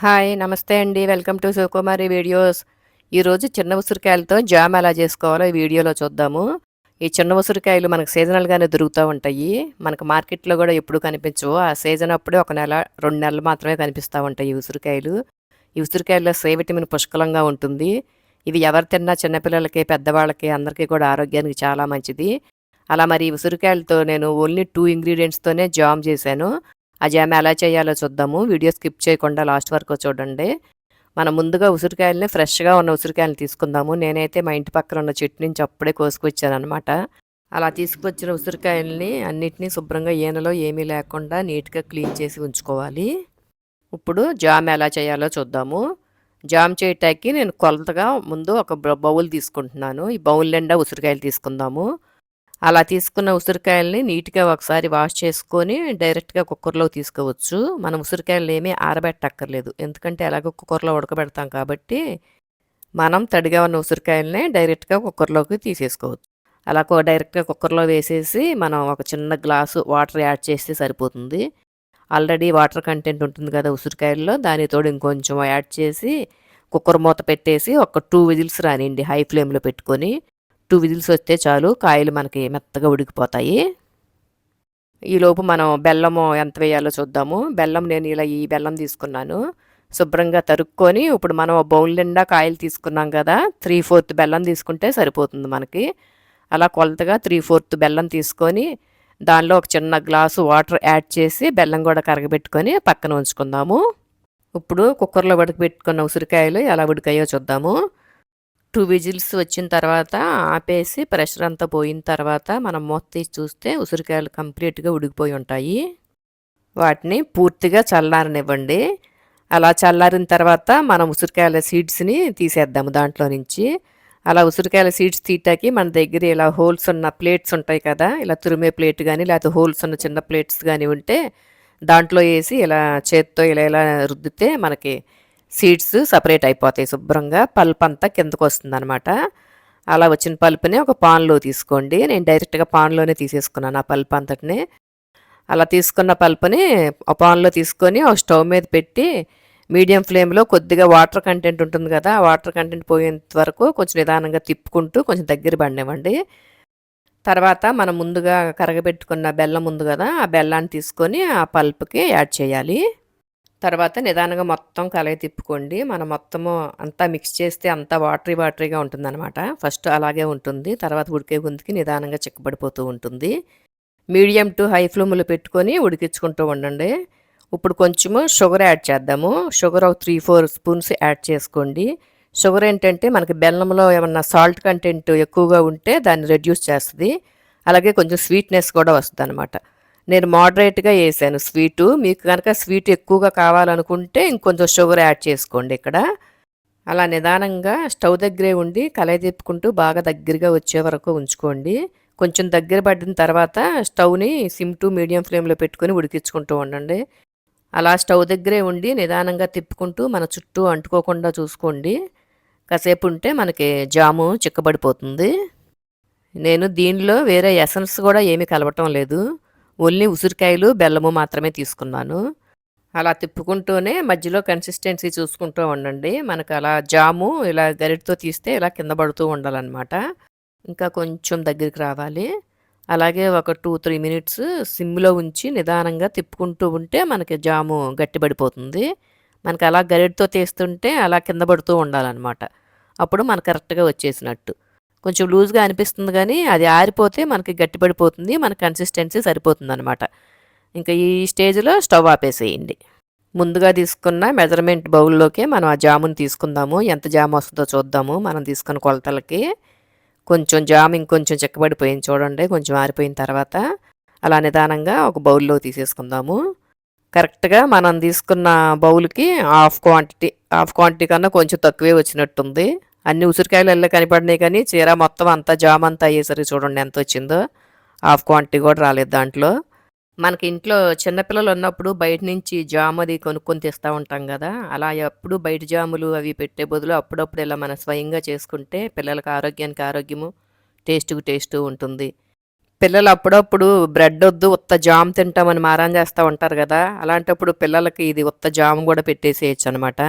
Hi నమస్తే అండి. Welcome to Sivakumari videos. ఈరోజు చిన్న ఉసిరికాయలతో జామ్ ఎలా చేసుకోవాలో ఈ వీడియోలో చూద్దాము. ఈ చిన్న ఉసిరికాయలు మనకు సీజనల్గానే దొరుకుతూ ఉంటాయి. మనకు మార్కెట్లో కూడా ఎప్పుడు కనిపించవు. ఆ సీజన్ అప్పుడే ఒక నెల రెండు నెలలు మాత్రమే కనిపిస్తూ ఉంటాయి ఈ ఉసిరికాయలు. ఈ ఉసిరికాయల్లో సి విటమిన్ పుష్కలంగా ఉంటుంది. ఇవి ఎవరు తిన్నా చిన్నపిల్లలకి పెద్దవాళ్ళకి అందరికీ కూడా ఆరోగ్యానికి చాలా మంచిది. అలా మరి ఈ ఉసిరికాయలతో నేను ఓన్లీ టూ ఇంగ్రీడియంట్స్తోనే జామ్ చేశాను. ఆ జామ్ ఎలా చేయాలో చూద్దాము. వీడియో స్కిప్ చేయకుండా లాస్ట్ వరకు చూడండి. మనం ముందుగా ఉసిరికాయలని ఫ్రెష్గా ఉన్న ఉసిరికాయలు తీసుకుందాము. నేనైతే మా ఇంటి పక్కన ఉన్న చెట్టు నుంచి అప్పుడే కోసుకొచ్చానమాట అనమాట అలా తీసుకొచ్చిన ఉసిరికాయలని అన్నిటినీ శుభ్రంగా ఈనలో ఏమీ లేకుండా నీట్గా క్లీన్ చేసి ఉంచుకోవాలి. ఇప్పుడు జామ్ ఎలా చేయాలో చూద్దాము. జామ్ చేయటానికి నేను కొలతగా ముందు ఒక బౌల్ తీసుకుంటున్నాను. ఈ బౌల్ నిండా ఉసిరికాయలు తీసుకుందాము. అలా తీసుకున్న ఉసిరికాయల్ని నీట్గా ఒకసారి వాష్ చేసుకొని డైరెక్ట్గా కుక్కర్లో తీసుకోవచ్చు. మనం ఉసిరికాయలు ఏమీ ఆరబెట్టక్కర్లేదు. ఎందుకంటే ఎలాగో కుక్కర్లో ఉడకబెడతాం కాబట్టి మనం తడిగా ఉన్న ఉసిరికాయలని డైరెక్ట్గా కుక్కర్లోకి తీసేసుకోవచ్చు. అలా డైరెక్ట్గా కుక్కర్లో వేసేసి మనం ఒక చిన్న గ్లాసు వాటర్ యాడ్ చేస్తే సరిపోతుంది. ఆల్రెడీ వాటర్ కంటెంట్ ఉంటుంది కదా ఉసిరికాయల్లో దానితో ఇంకొంచెం యాడ్ చేసి కుక్కర్ మూత పెట్టేసి ఒక టూ విజిల్స్ రానివ్వండి హై ఫ్లేమ్లో పెట్టుకొని. టూ విజిల్స్ వస్తే చాలు కాయలు మనకి మెత్తగా ఉడికిపోతాయి. ఈలోపు మనం బెల్లము ఎంత వేయాలో చూద్దాము. బెల్లం నేను ఇలా ఈ బెల్లం తీసుకున్నాను. శుభ్రంగా తరుక్కొని ఇప్పుడు మనం బౌల్ నిండా కాయలు తీసుకున్నాం కదా త్రీ ఫోర్త్ బెల్లం తీసుకుంటే సరిపోతుంది మనకి. అలా కొలతగా త్రీ ఫోర్త్ బెల్లం తీసుకొని దానిలో ఒక చిన్న గ్లాసు వాటర్ యాడ్ చేసి బెల్లం కూడా కరగబెట్టుకొని పక్కన ఉంచుకుందాము. ఇప్పుడు కుక్కర్లో ఉడకబెట్టుకున్న ఉసిరికాయలు ఎలా ఉడికాయో చూద్దాము. టూ విజిల్స్ వచ్చిన తర్వాత ఆపేసి ప్రెషర్ అంతా పోయిన తర్వాత మనం మూత తీసి చూస్తే ఉసిరికాయలు కంప్లీట్గా ఉడికిపోయి ఉంటాయి. వాటిని పూర్తిగా చల్లారనివ్వండి. అలా చల్లారిన తర్వాత మనం ఉసిరికాయల సీడ్స్ని తీసేద్దాము దాంట్లో నుంచి. అలా ఉసిరికాయల సీడ్స్ తీయటానికి మన దగ్గర ఇలా హోల్స్ ఉన్న ప్లేట్స్ ఉంటాయి కదా ఇలా తురిమే ప్లేట్ కానీ లేకపోతే హోల్స్ ఉన్న చిన్న ప్లేట్స్ కానీ ఉంటే దాంట్లో వేసి ఇలా చేత్తో ఇలా ఇలా రుద్దితే మనకి సీడ్స్ సపరేట్ అయిపోతాయి శుభ్రంగా. పల్ప్ అంతా కిందకు వస్తుంది అనమాట అలా వచ్చిన పల్పుని ఒక పాన్లో తీసుకోండి. నేను డైరెక్ట్గా పాన్లోనే తీసేసుకున్నాను ఆ పల్ప్ అంతటిని. అలా తీసుకున్న పల్పుని ఆ పాన్లో తీసుకొని ఒక స్టవ్ మీద పెట్టి మీడియం ఫ్లేమ్లో కొద్దిగా వాటర్ కంటెంట్ ఉంటుంది కదా ఆ వాటర్ కంటెంట్ పోయేంత వరకు కొంచెం నిదానంగా తిప్పుకుంటూ కొంచెం దగ్గర పడినివ్వండి. తర్వాత మనం ముందుగా కరగబెట్టుకున్న బెల్లం ఉంది కదా ఆ బెల్లాన్ని తీసుకొని ఆ పల్ప్కి యాడ్ చేయాలి. తర్వాత నిదానంగా మొత్తం కలయి తిప్పుకోండి. మనం మొత్తము అంతా మిక్స్ చేస్తే అంతా వాటరీ వాటరీగా ఉంటుందన్నమాట. ఫస్ట్ అలాగే ఉంటుంది. తర్వాత ఉడికే గుంతుకి నిదానంగా చిక్కబడిపోతూ ఉంటుంది. మీడియం టు హై ఫ్లేమ్లో పెట్టుకొని ఉడికించుకుంటూ ఉండండి. ఇప్పుడు కొంచెము షుగర్ యాడ్ చేద్దాము. షుగర్ ఒక త్రీ ఫోర్ స్పూన్స్ యాడ్ చేసుకోండి. షుగర్ ఏంటంటే మనకి బెల్లంలో ఏమన్నా సాల్ట్ కంటెంట్ ఎక్కువగా ఉంటే దాన్ని రెడ్యూస్ చేస్తుంది. అలాగే కొంచెం స్వీట్నెస్ కూడా వస్తుంది అనమాట నేను మోడరేట్గా వేసాను స్వీటు. మీకు కనుక స్వీట్ ఎక్కువగా కావాలనుకుంటే ఇంకొంచెం షుగర్ యాడ్ చేసుకోండి ఇక్కడ. అలా నిదానంగా స్టవ్ దగ్గరే ఉండి కలయి తిప్పుకుంటూ బాగా దగ్గరగా వచ్చే వరకు ఉంచుకోండి. కొంచెం దగ్గర పడిన తర్వాత స్టవ్ని సిమ్ టు మీడియం ఫ్లేమ్లో పెట్టుకొని ఉడికించుకుంటూ ఉండండి. అలా స్టవ్ దగ్గరే ఉండి నిదానంగా తిప్పుకుంటూ మన చుట్టూ అంటుకోకుండా చూసుకోండి. కాసేపు ఉంటే మనకి జాము చిక్కబడిపోతుంది. నేను దీనిలో వేరే ఎసన్స్ కూడా ఏమీ కలవటం లేదు. ఓన్లీ ఉసిరికాయలు బెల్లము మాత్రమే తీసుకున్నాను. అలా తిప్పుకుంటూనే మధ్యలో కన్సిస్టెన్సీ చూసుకుంటూ ఉండండి. మనకు అలా జాము ఇలా గరిటితో తీస్తే ఇలా కింద పడుతూ ఉండాలన్నమాట. ఇంకా కొంచెం దగ్గరికి రావాలి. అలాగే ఒక టూ త్రీ మినిట్స్ సిమ్లో ఉంచి నిదానంగా తిప్పుకుంటూ ఉంటే మనకి జాము గట్టిపడిపోతుంది. మనకి అలా గరిటితో తీస్తుంటే అలా కింద పడుతూ ఉండాలన్నమాట. అప్పుడు మనకు కరెక్ట్గా వచ్చేసినట్టు. కొంచెం లూజ్గా అనిపిస్తుంది కానీ అది ఆరిపోతే మనకి గట్టిపడిపోతుంది మన కన్సిస్టెన్సీ సరిపోతుంది అనమాట ఇంకా ఈ స్టేజ్లో స్టవ్ ఆపేసేయండి. ముందుగా తీసుకున్న మెజర్మెంట్ బౌల్లోకి మనం ఆ జాముని తీసుకుందాము. ఎంత జామ్ వస్తుందో చూద్దాము. మనం తీసుకున్న కొలతలకి కొంచెం జామ్ ఇంకొంచెం చెక్కబడిపోయింది చూడండి. కొంచెం ఆరిపోయిన తర్వాత అలా నిదానంగా ఒక బౌల్లో తీసేసుకుందాము. కరెక్ట్గా మనం తీసుకున్న బౌల్కి హాఫ్ క్వాంటిటీ హాఫ్ క్వాంటిటీ కన్నా కొంచెం తక్కువే వచ్చినట్టుంది. అన్ని ఉసిరికాయలు వెళ్ళి కనిపడినాయి కానీ చీర మొత్తం అంతా జామ్ అంతా అయ్యేసరికి చూడండి ఎంత వచ్చిందో. హాఫ్ క్వాంటిటీ కూడా రాలేదు దాంట్లో. మనకి ఇంట్లో చిన్నపిల్లలు ఉన్నప్పుడు బయట నుంచి జామ్ అది కొనుక్కొని తెస్తూ ఉంటాం కదా. అలా ఎప్పుడు బయట జాములు అవి పెట్టే బదులు అప్పుడప్పుడు ఇలా మనం స్వయంగా చేసుకుంటే పిల్లలకి ఆరోగ్యానికి ఆరోగ్యము టేస్ట్కు టేస్ట్ ఉంటుంది. పిల్లలు అప్పుడప్పుడు బ్రెడ్ వద్దు ఉత్త జామ్ తింటామని మారం చేస్తూ ఉంటారు కదా. అలాంటప్పుడు పిల్లలకి ఇది ఉత్త జామ్ కూడా పెట్టేసేయచ్చు అనమాట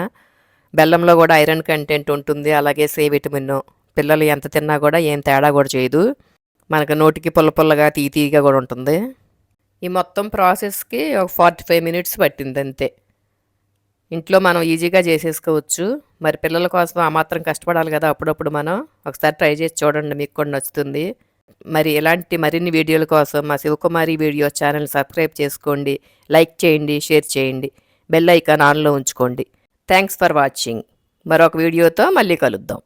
బెల్లంలో కూడా ఐరన్ కంటెంట్ ఉంటుంది అలాగే సి విటమిన్. పిల్లలు ఎంత తిన్నా కూడా ఏం తేడా కూడా చేయదు. మనకు నోటికి పుల్ల పుల్లగా తీ తీగా కూడా ఉంటుంది. ఈ మొత్తం ప్రాసెస్కి ఒక ఫార్టీ ఫైవ్ మినిట్స్ పట్టింది అంతే. ఇంట్లో మనం ఈజీగా చేసేసుకోవచ్చు. మరి పిల్లల కోసం ఆ మాత్రం కష్టపడాలి కదా అప్పుడప్పుడు మనం. ఒకసారి ట్రై చేసి చూడండి మీకు కూడా నచ్చుతుంది. మరి ఇలాంటి మరిన్ని వీడియోల కోసం మా శివకుమారి వీడియో ఛానల్ సబ్స్క్రైబ్ చేసుకోండి లైక్ చేయండి షేర్ చేయండి. బెల్ ఐకాన్ ఆన్లో ఉంచుకోండి. థ్యాంక్స్ ఫర్ వాచింగ్ మరొక వీడియోతో మళ్ళీ కలుద్దాం.